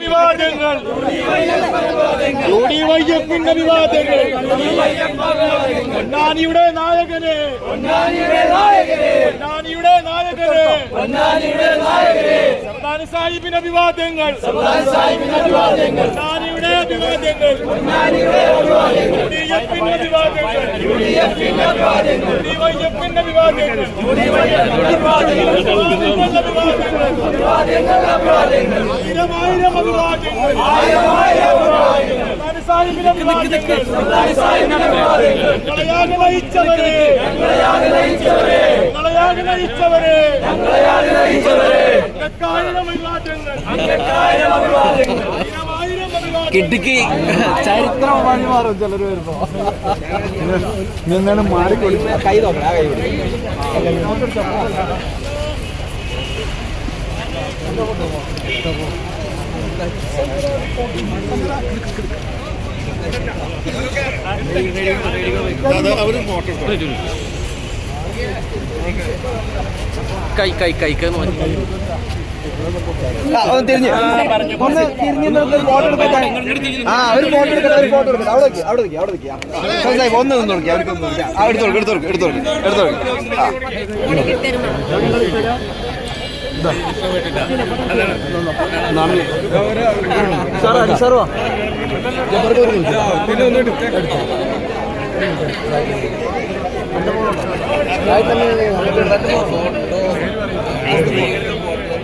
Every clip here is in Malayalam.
വിവാദങ്ങൾ. യു ഡി വൈ എഫിന്റെ വിവാദങ്ങൾ. പൊന്നാനിയുടെ നായകന്. പൊന്നാനിയുടെ നായകന്. പൊന്നാനിയുടെ നായകന്. സർദാർ സാഹിബിന്റെ വിവാദങ്ങൾ. സർദാർ സാഹിബിന്റെ വിവാദങ്ങൾ. യു ഡി വൈ എഫിന്റെ വിവാദങ്ങൾ ആയിരം അഭിവാദ്യങ്ങൾ. സബ്ദാൻ സാഹിബിന്റെ വിവാദങ്ങൾ ഞങ്ങളെയാകെ നയിച്ചവരെ. ഞങ്ങളെയാകെ നയിച്ചവരെ. ഞങ്ങൾക്കായിരം അഭിവാദ്യങ്ങൾ. ആയിരം അഭിവാദ്യങ്ങൾ. കിടുക്കി ചരിത്രമായി മാറും ചിലർ വരുമ്പോ. നിന്നാണ് മാറിക്കൊള്ളി കൈ നോക്കണം കൈ കൈ കൈ കൈ കൈ ഒന്ന് തിരിഞ്ഞ്. ഒന്ന് തിരിഞ്ഞ് ഒരു ഫോട്ടോ എടുക്കാൻ ആ ഒരു ഫോട്ടോ എടുക്കട്ടെ ഒരു ഫോട്ടോ എടുക്കട്ടെ അവിടെ വെക്കുക അവിടെ വെക്കുക അവിടെ വെക്കുക സ്വന്തമായി ഒന്ന് നിന്ന് നോക്കി അവർക്ക് ഒന്ന് നോക്കി. ആ എടുത്തോളൂ എടുത്തോളൂ എടുത്തോളൂ എടുത്തോളൂ ആ. സാറോ അടി സാറോ പിന്നെ ഒന്ന് എടുത്തു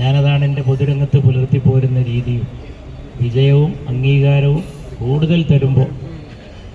ഞാനതാണ് എന്റെ പൊതുരംഗത്ത് പുലർത്തി പോരുന്ന രീതിയും വിജയവും അംഗീകാരവും കൂടുതൽ തരുമ്പോൾ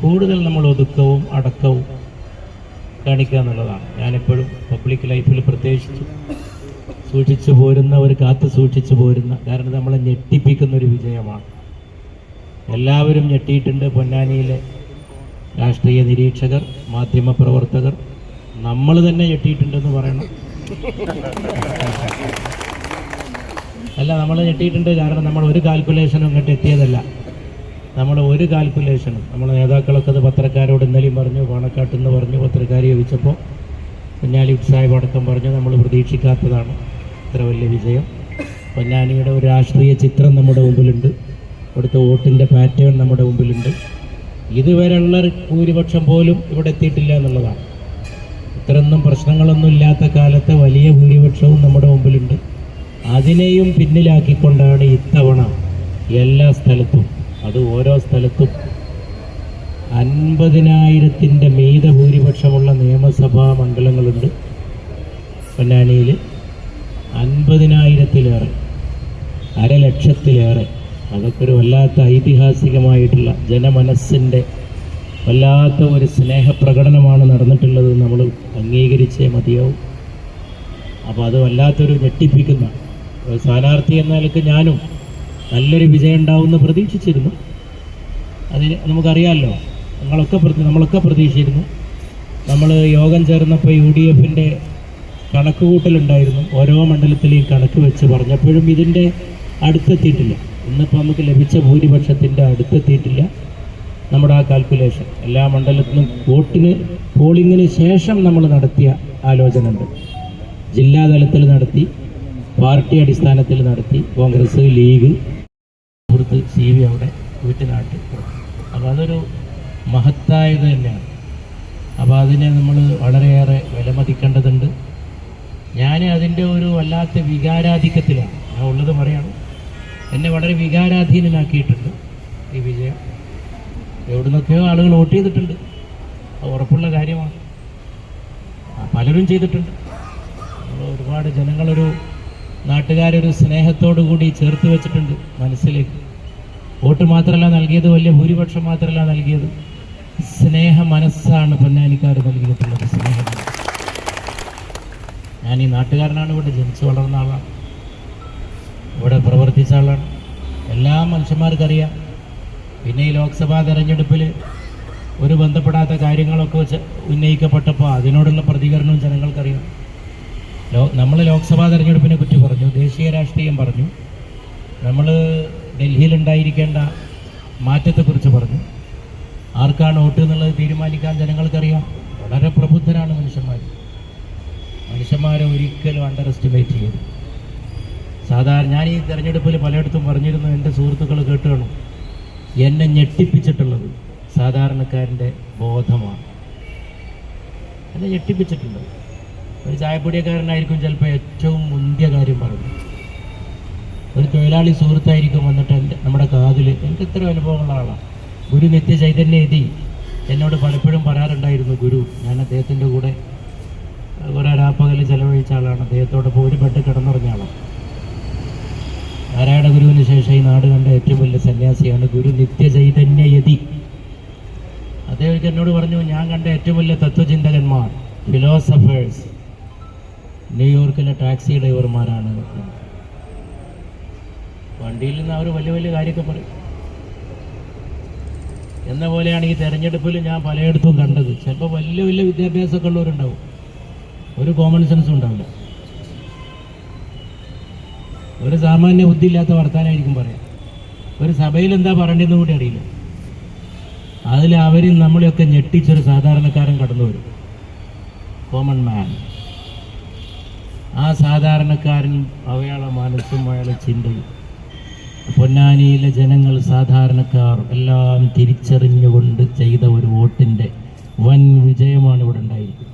കൂടുതൽ നമ്മൾ ഒതുക്കവും അടക്കവും കാണിക്കുക എന്നുള്ളതാണ്. ഞാനെപ്പോഴും പബ്ലിക് ലൈഫിൽ പ്രത്യേകിച്ച് സൂക്ഷിച്ചു പോരുന്ന ഒരു കാത്തു സൂക്ഷിച്ചു പോരുന്ന കാരണം നമ്മളെ ഞെട്ടിപ്പിക്കുന്ന ഒരു വിജയമാണ്. എല്ലാവരും ഞെട്ടിയിട്ടുണ്ട്. പൊന്നാനിയിലെ രാഷ്ട്രീയ നിരീക്ഷകർ മാധ്യമപ്രവർത്തകർ നമ്മൾ തന്നെ ഞെട്ടിയിട്ടുണ്ടെന്ന് പറയണം. അല്ല നമ്മൾ ഞെട്ടിയിട്ടുണ്ട്. കാരണം നമ്മൾ ഒരു കാൽക്കുലേഷനും ഇങ്ങോട്ട് എത്തിയതല്ല. നമ്മൾ ഒരു കാൽക്കുലേഷനും നമ്മൾ നേതാക്കളൊക്കെ അത് പത്രക്കാരോട് ഇന്നലെയും പറഞ്ഞു പാണക്കാട്ടെന്ന് പറഞ്ഞു പത്രക്കാരെ ചോദിച്ചപ്പോൾ പൊന്നാലി സാഹിബ് അടക്കം പറഞ്ഞു നമ്മൾ പ്രതീക്ഷിക്കാത്തതാണ്. ഇത്ര വലിയ വിജയം. പൊന്നാനിയുടെ ഒരു രാഷ്ട്രീയ ചിത്രം നമ്മുടെ മുമ്പിലുണ്ട്. ഇവിടുത്തെ വോട്ടിന്റെ പാറ്റേൺ നമ്മുടെ മുമ്പിലുണ്ട്. ഇതുവരെയുള്ള ഭൂരിപക്ഷം പോലും ഇവിടെ എത്തിയിട്ടില്ല എന്നുള്ളതാണ്. ഇത്രയൊന്നും പ്രശ്നങ്ങളൊന്നും ഇല്ലാത്ത കാലത്ത് വലിയ ഭൂരിപക്ഷവും നമ്മുടെ മുമ്പിലുണ്ട്. അതിനെയും പിന്നിലാക്കിക്കൊണ്ടാണ് ഇത്തവണ എല്ലാ സ്ഥലത്തും അത് ഓരോ സ്ഥലത്തും അൻപതിനായിരത്തിന്റെ മീത ഭൂരിപക്ഷമുള്ള നിയമസഭാ മണ്ഡലങ്ങളുണ്ട് പൊന്നാനിയിൽ അൻപതിനായിരത്തിലേറെ അരലക്ഷത്തിലേറെ അതൊക്കെ ഒരു വല്ലാത്ത ഐതിഹാസികമായിട്ടുള്ള ജനമനസ്സിന്റെ വല്ലാത്ത ഒരു സ്നേഹപ്രകടനമാണ് നടന്നിട്ടുള്ളത് നമ്മൾ അംഗീകരിച്ചേ മതിയാവും. അപ്പോൾ അത് വല്ലാത്തൊരു ഞെട്ടിപ്പിക്കുന്ന സ്ഥാനാർത്ഥി എന്ന നിലയ്ക്ക് ഞാനും നല്ലൊരു വിജയം ഉണ്ടാവുമെന്ന് പ്രതീക്ഷിച്ചിരുന്നു. അതിന് നമുക്കറിയാമല്ലോ നമ്മളൊക്കെ നമ്മളൊക്കെ പ്രതീക്ഷിച്ചിരുന്നു. നമ്മൾ യോഗം ചേർന്നപ്പോൾ യു ഡി എഫിന്റെ കണക്കുകൂട്ടലുണ്ടായിരുന്നു. ഓരോ മണ്ഡലത്തിലെയും കണക്ക് വെച്ച് പറഞ്ഞപ്പോഴും ഇതിന്റെ അടുത്തെത്തിയിട്ടില്ല. ഇന്നിപ്പോൾ നമുക്ക് ലഭിച്ച ഭൂരിപക്ഷത്തിന്റെ അടുത്തെത്തിയിട്ടില്ല നമ്മുടെ ആ കാൽക്കുലേഷൻ എല്ലാ മണ്ഡലത്തിലും വോട്ടിന് പോളിങ്ങിന് ശേഷം നമ്മൾ നടത്തിയ ആലോചന ഉണ്ട് ജില്ലാതലത്തിൽ നടത്തി പാർട്ടി അടിസ്ഥാനത്തിൽ നടത്തി കോൺഗ്രസ് ലീഗ് സുഹൃത്ത് സി വി അവിടെ വീട്ടിലാട്ടി അപ്പോൾ അതൊരു മഹത്തായത് തന്നെയാണ്. അപ്പോൾ അതിനെ നമ്മൾ വളരെയേറെ വിലമതിക്കേണ്ടതുണ്ട്. ഞാൻ അതിന്റെ ഒരു വല്ലാത്ത വികാരാധിക്യത്തിലാണ്. ഞാൻ ഉള്ളത് പറയാണ്. എന്നെ വളരെ വികാരാധീനനാക്കിയിട്ടുണ്ട് ഈ വിജയം. എവിടെ നിന്നൊക്കെയോ ആളുകൾ വോട്ട് ചെയ്തിട്ടുണ്ട്. അത് ഉറപ്പുള്ള കാര്യമാണ്. പലരും ചെയ്തിട്ടുണ്ട്. ഒരുപാട് ജനങ്ങളൊരു നാട്ടുകാരൊരു സ്നേഹത്തോടു കൂടി ചേർത്ത് വെച്ചിട്ടുണ്ട് മനസ്സിലേക്ക്. വോട്ട് മാത്രമല്ല നൽകിയത് വലിയ ഭൂരിപക്ഷം മാത്രമല്ല നൽകിയത്. സ്നേഹ മനസ്സാണ് പൊന്നാനിക്കാർ നൽകിയിട്ടുള്ളത് സ്നേഹം ഞാൻ ഈ നാട്ടുകാരനാണ് ഇവിടെ ജനിച്ചു വളർന്ന ആളാണ്. ഇവിടെ പ്രവർത്തിച്ച ആളാണ്. എല്ലാ മനുഷ്യന്മാർക്കറിയാം. പിന്നെ ഈ ലോക്സഭാ തെരഞ്ഞെടുപ്പിൽ ഒരു ബന്ധപ്പെടാത്ത കാര്യങ്ങളൊക്കെ ഉന്നയിക്കപ്പെട്ടപ്പോൾ അതിനോടുള്ള പ്രതികരണവും ജനങ്ങൾക്കറിയാം. നമ്മൾ ലോക്സഭാ തെരഞ്ഞെടുപ്പിനെ കുറിച്ച് പറഞ്ഞു ദേശീയ രാഷ്ട്രീയം പറഞ്ഞു. നമ്മൾ ഡൽഹിയിലുണ്ടായിരിക്കേണ്ട മാറ്റത്തെക്കുറിച്ച് പറഞ്ഞു. ആർക്കാണ് വോട്ട് എന്നുള്ളത് തീരുമാനിക്കാൻ ജനങ്ങൾക്കറിയാം. വളരെ പ്രബുദ്ധരാണ് മനുഷ്യന്മാർ മനുഷ്യന്മാരെ ഒരിക്കലും അണ്ടർ എസ്റ്റിമേറ്റ് ചെയ്തു സാധാരണ ഞാൻ ഈ തെരഞ്ഞെടുപ്പിൽ പലയിടത്തും പറഞ്ഞിരുന്നു എന്റെ സുഹൃത്തുക്കൾ കേട്ടുകയാണ് എന്നെ ഞെട്ടിപ്പിച്ചിട്ടുള്ളത് സാധാരണക്കാരന്റെ ബോധമാണ്. എന്നെ ഞെട്ടിപ്പിച്ചിട്ടുണ്ട് ഒരു ചായപ്പൊടിയക്കാരനായിരിക്കും ചിലപ്പോൾ ഏറ്റവും മുന്തിയ കാര്യം പറഞ്ഞു ഒരു തൊഴിലാളി സുഹൃത്തായിരിക്കും വന്നിട്ട് എന്റെ നമ്മുടെ കാതിൽ എനിക്ക് ഇത്ര അനുഭവമുള്ള ആളാണ് ഗുരു നിത്യ ചൈതന്യ എന്നോട് പലപ്പോഴും പറയാറുണ്ടായിരുന്നു ഗുരു ഞാൻ അദ്ദേഹത്തിന്റെ കൂടെ കുറേ രാപ്പകൽ ചെലവഴിച്ച ആളാണ്. അദ്ദേഹത്തോടൊപ്പം ഒരു ബെഡ് കിടന്നുറങ്ങിയ ആളാണ് നാരായണ ഗുരുവിന് ശേഷം ഈ നാട് കണ്ട ഏറ്റവും വലിയ സന്യാസിയാണ് ഗുരു നിത്യ ചൈതന്യ യതി അദ്ദേഹം എന്നോട് പറഞ്ഞു ഞാൻ കണ്ട ഏറ്റവും വലിയ തത്വചിന്തകന്മാർ ഫിലോസഫേഴ്സ് ന്യൂയോർക്കിലെ ടാക്സി ഡ്രൈവർമാരാണ്. വണ്ടിയിൽ നിന്ന് അവർ വലിയ വലിയ കാര്യമൊക്കെ പറയും. എന്ന പോലെയാണ് ഈ തെരഞ്ഞെടുപ്പിൽ ഞാൻ പലയിടത്തും കണ്ടത്. ചിലപ്പോൾ വലിയ വലിയ വിദ്യാഭ്യാസമൊക്കെ ഉള്ളവരുണ്ടാവും. ഒരു കോമൺ സെൻസും ഉണ്ടാവില്ല. ഒരു സാമാന്യ ബുദ്ധി ഇല്ലാത്ത വർത്താനായിരിക്കും പറയാം. ഒരു സഭയിൽ എന്താ പറയേണ്ടതെന്ന് കൂടി അറിയില്ല. അതിൽ അവരും നമ്മളെയൊക്കെ ഞെട്ടിച്ചൊരു സാധാരണക്കാരൻ കടന്നു വരും കോമൺ മാൻ ആ സാധാരണക്കാരൻ അയാളെ മനസ്സും അയാളെ ചിന്തയും പൊന്നാനിയിലെ ജനങ്ങൾ സാധാരണക്കാർ എല്ലാം തിരിച്ചറിഞ്ഞുകൊണ്ട് ചെയ്ത ഒരു വോട്ടിന്റെ വൻ വിജയമാണ് ഇവിടെ ഉണ്ടായിരിക്കുന്നത്.